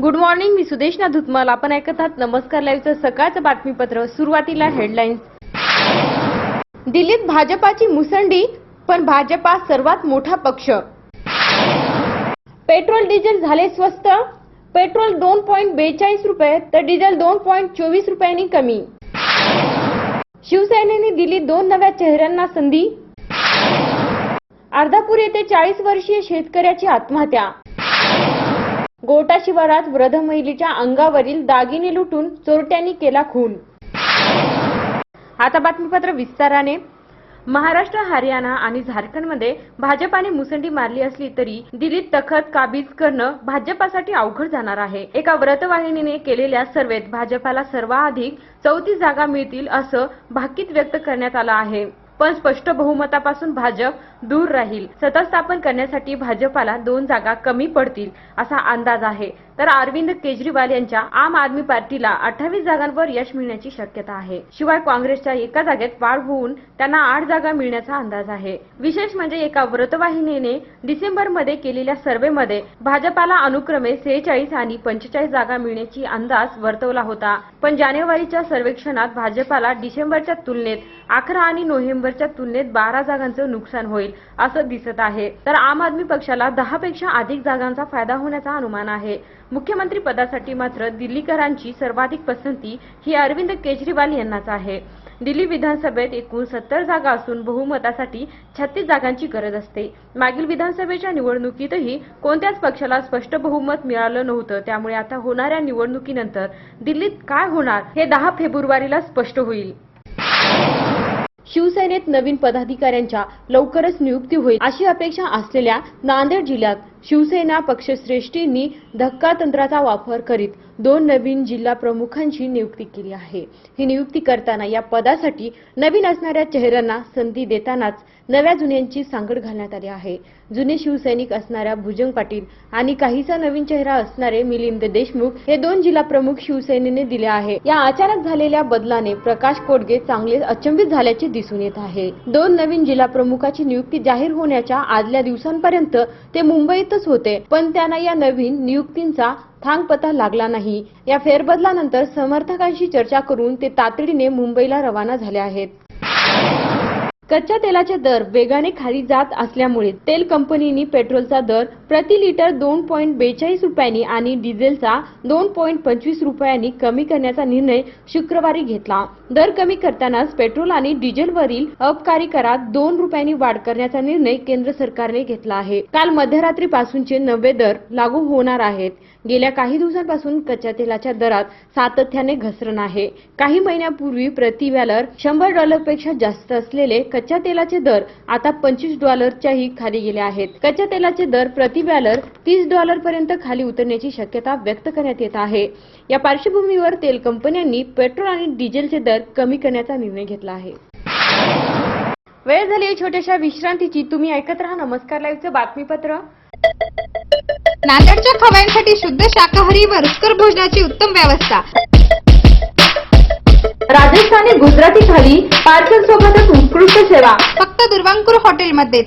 Good morning मी सुदेशना धुतमाल. आपण ऐकत आहात नमस्कार लाईव्हचं सकाळचं बातमीपत्र. सुरुवातीला हेडलाईन्स दिल्लीत भाजपाची मुसंडी पण भाजपा सर्वात मोठा पक्ष. पेट्रोल डिझेल झाले स्वस्त. पेट्रोल दोन पॉईंट बेचाळीस रुपये तर डिझेल दोन पॉईंट चोवीस रुपयांनी कमी. शिवसेनेने दिली दोन नव्या चेहऱ्यांना संधी. अर्धापूर येथे चाळीस वर्षीय शेतकऱ्याची आत्महत्या. गोटा शिवारात वृद्ध महिलेच्या अंगावरील दागिने लुटून चोरट्यांनी केला खून. आता बातमीपत्र विस्ताराने. महाराष्ट्र हरियाणा आणि झारखंडमध्ये भाजपाने मुसंडी मारली असली तरी दिल्लीत तखत काबीज करणं भाजपासाठी अवघड जाणार आहे. एका व्रतवाहिनीने केलेल्या सर्वेत भाजपाला सर्वाधिक चौतीस जागा मिळतील असं भाकीत व्यक्त करण्यात आलं आहे. पण स्पष्ट बहुमतापासून भाजप दूर राहील. सत्ता स्थापन करण्यासाठी भाजपाला दोन जागा कमी पडतील असा अंदाज आहे. तर अरविंद केजरीवाल यांच्या आम आदमी पार्टीला अठ्ठावीस जागांवर यश मिळण्याची शक्यता आहे. शिवाय काँग्रेसच्या एका जागेत वाढ होऊन त्यांना आठ जागा मिळण्याचा अंदाज आहे. विशेष म्हणजे एका व्रतवाहिनीने डिसेंबरमध्ये केलेल्या सर्व्हेमध्ये भाजपाला अनुक्रमे सेहेचाळीस आणि पंचेचाळीस जागा मिळण्याची अंदाज वर्तवला होता. पण जानेवारीच्या सर्वेक्षणात भाजपाला डिसेंबरच्या तुलनेत अकरा आणि नोव्हेंबरच्या तुलनेत बारा जागांचं नुकसान होईल असं दिसत आहे. तर आम आदमी पक्षाला दहा पेक्षा अधिक जागांचा फायदा होण्याचा अनुमान आहे. मुख्यमंत्री पदासाठी मात्र दिल्लीकरांची सर्वाधिक पसंती ही अरविंद केजरीवाल यांनाच आहे. दिल्ली विधानसभेत एकूण सत्तर जागा असून बहुमतासाठी छत्तीस जागांची गरज असते. मागील विधानसभेच्या निवडणुकीतही कोणत्याच पक्षाला स्पष्ट बहुमत मिळालं नव्हतं. त्यामुळे आता होणाऱ्या निवडणुकीनंतर दिल्लीत काय होणार हे दहा फेब्रुवारीला स्पष्ट होईल. शिवसेनेत नवीन पदाधिकाऱ्यांच्या लवकरच नियुक्ती होईल अशी अपेक्षा असलेल्या नांदेड जिल्ह्यात शिवसेना पक्षश्रेष्ठींनी धक्कातंत्राचा वापर करीत दोन नवीन जिल्हा प्रमुखांची नियुक्ती केली आहे. ही नियुक्ती करताना या पदासाठी नवीन असणाऱ्या चेहऱ्यांना संधी देतानाच नव्या जुन्यांची सांगड घालण्यात आली आहे. जुने शिवसैनिक असणाऱ्या भुजंग पाटील आणि काहीसा नवीन चेहरा असणारे मिलिंद देशमुख हे दोन जिल्हा प्रमुख शिवसेनेने दिले आहे. या अचानक झालेल्या बदलाने प्रकाश कोडगे चांगले अचंबित झाल्याचे दिसून येत आहे. दोन नवीन जिल्हा प्रमुखाची नियुक्ती जाहीर होण्याच्या आदल्या दिवसांपर्यंत ते मुंबईत मुंबईतच होते. पण त्यांना या नवीन नियुक्तींचा थांगपत्ता लागला नाही. या फेरबदलानंतर समर्थकांशी चर्चा करून ते तातडीने मुंबईला रवाना झाले आहेत. कच्च्या तेलाचे दर वेगाने खाली जात असल्यामुळे तेल कंपनीनी पेट्रोलचा दर प्रति लिटर दोन पॉईंट बेचाळीस रुपयांनी आणि डिझेलचा दोन पॉईंट पंचवीस रुपयांनी कमी करण्याचा निर्णय शुक्रवारी घेतला. दर कमी करतानाच पेट्रोल आणि डिझेलवरील अबकारी करात दोन रुपयांनी वाढ करण्याचा निर्णय केंद्र सरकारने घेतला आहे. काल मध्यरात्रीपासूनचे नवे दर लागू होणार आहेत. गेल्या काही दिवसांपासून कच्च्या तेलाच्या दरात सातत्याने घसरण आहे. काही महिन्यापूर्वी प्रति व्हॅलर शंभर डॉलरपेक्षा जास्त असलेले कच्च्या तेलाचे दर आता पंचवीस डॉलरच्याही खाली गेले आहेत. कच्च्या तेलाचे दर प्रति बॅलर तीस डॉलर पर्यंत खाली उतरण्याची शक्यता व्यक्त करण्यात येत आहे. या पार्श्वभूमीवर तेल कंपन्यांनी पेट्रोल आणि डिझेलचे दर कमी करण्याचा निर्णय घेतला आहे. वेळ झाली छोट्याशा विश्रांतीची. तुम्ही ऐकत राहा नमस्कार लाईव्हचं बातमीपत्र. नांदेडच्या खव्यांसाठी शुद्ध शाकाहारी व रुचकर भोजनाची उत्तम व्यवस्था. राजस्थानी गुजराती थाली पार्सल सोबतच उत्कृष्ट सेवा. फक्त दुर्वांकूर हॉटेलमध्येच.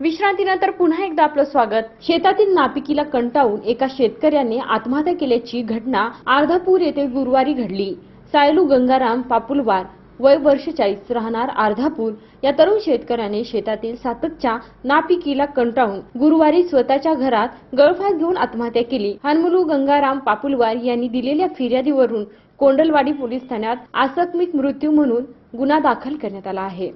विश्रांतीनंतर पुन्हा एकदा आपलं स्वागत. शेतातील नापिकीला कंटाळून एका शेतकऱ्याने आत्महत्या केल्याची घटना अर्धापूर येथे गुरुवारी घडली. सायलू गंगाराम पापुलवार वय वर्ष चाळीस राहणार अर्धापूर. या तरुण शेतकऱ्याने शेतातील साततच्या नापिकीला कंटाळून गुरुवारी स्वतःच्या घरात गळफास घेऊन आत्महत्या केली. हनमुलू गंगाराम पापुलवार यांनी दिलेल्या फिर्यादीवरून कोंडलवाडी पोलीस ठाण्यात आकस्मिक मृत्यू म्हणून गुन्हा दाखल करण्यात आला आहे.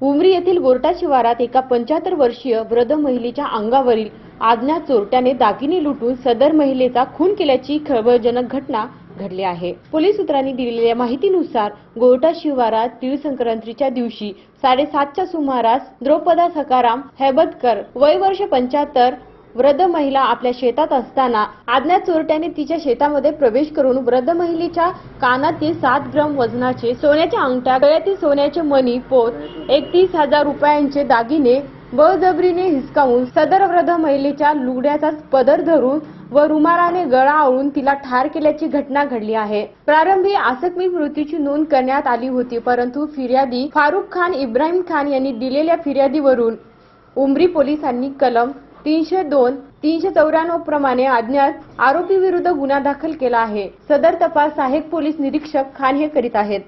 उमरी येथील गोरटा शिवारात एका पंच्याहत्तर वर्षीय वृद्ध महिलेच्या अंगावरील आज्ञा चोरट्याने दागिने लुटून सदर महिलेचा खून केल्याची खळबळजनक घटना घडली आहे. पोलीस सूत्रांनी दिलेल्या माहितीनुसार गोरटा शिवारात तीळ संक्रांतीच्या दिवशी साडेसातच्या सुमारास द्रौपदा सकाराम हैबतकर वय वर्ष पंच्याहत्तर वृद्ध महिला आपल्या शेतात असताना आज्ञा चोरट्याने तिच्या शेतामध्ये प्रवेश करून वृद्ध महिलेच्या कानातील सात ग्राम वजनाचे सोन्याच्या अंगठ्या गळ्यातील सोन्याचे मणी पोत एकतीस हजार रुपयांचे दागिने बळजबरीने हिसकावून सदर वृद्ध महिलेच्या लुगड्याचा पदर धरून व रुमालाने गळा आवळून तिला ठार केल्याची घटना घडली आहे. प्रारंभी आसकमी मृत्यूची नोंद करण्यात आली होती परंतु फिर्यादी फारुख खान इब्राहिम खान यांनी दिलेल्या फिर्यादीवरून उमरी पोलिसांनी कलम तीनशे दोन तीनशे चौऱ्याण्णव प्रमाणे अज्ञात आरोपी विरुद्ध गुन्हा दाखल केला आहे. सदर तपास सहाय्यक पोलीस निरीक्षक खान हे करीत आहेत.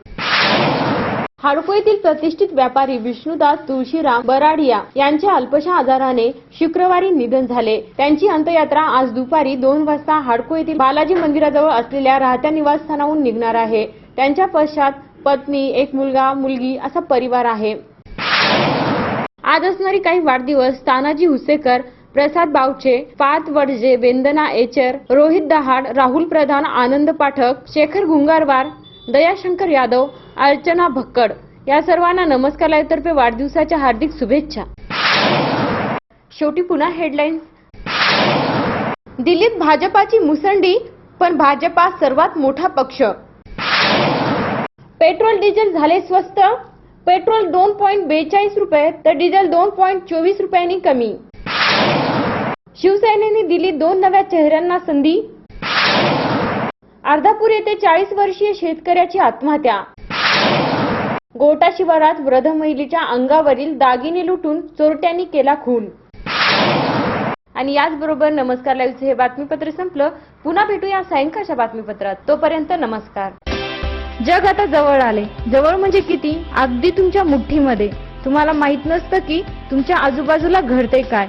हाडको येथील प्रतिष्ठित व्यापारी विष्णुदास तुळशीराम बराडिया यांच्या अल्पशा आजाराने शुक्रवारी निधन झाले. त्यांची अंत्ययात्रा आज दुपारी दोन वाजता हाडको येथील बालाजी मंदिराजवळ असलेल्या राहत्या निवासस्थानाहून निघणार आहे. त्यांच्या पश्चात पत्नी एक मुलगा मुलगी असा परिवार आहे. आज असणारी काही वाढदिवस तानाजी हुसेकर प्रसाद बावचे पात वडजे वेंदना एचर रोहित दहाड राहुल प्रधान आनंद पाठक शेखर गुंगारवार दयाशंकर यादव अर्चना भक्कड. या सर्वांना नमस्कार लाईव्हतर्फे वाढदिवसाच्या हार्दिक शुभेच्छा. शेवटी पुन्हा हेडलाईन्स दिल्लीत भाजपाची मुसंडी पण भाजपा सर्वात मोठा पक्ष. पेट्रोल डिझेल झाले स्वस्त. पेट्रोल दोन पॉईंट बेचाळीस रुपये तर डिझेल दोन पॉईंट चोवीस रुपयांनी कमी. शिवसेनेने दिली दोन नव्या चेहऱ्यांना संधी. अर्धापूर येथे चाळीस वर्षीय शेतकऱ्याची आत्महत्या. गोटा शिवारात वृद्ध महिलेच्या अंगावरील दागिने लुटून चोरट्यांनी केला खून. आणि याचबरोबर नमस्कार लाईव्हचं हे बातमीपत्र संपलं. पुन्हा भेटूया सायंकाळच्या बातमीपत्रात. तोपर्यंत नमस्कार. जग आता जवळ आले. जवळ म्हणजे किती? अगदी तुमच्या मुठ्ठीमध्ये. तुम्हाला माहीत नसतं की तुमच्या आजूबाजूला घडते काय.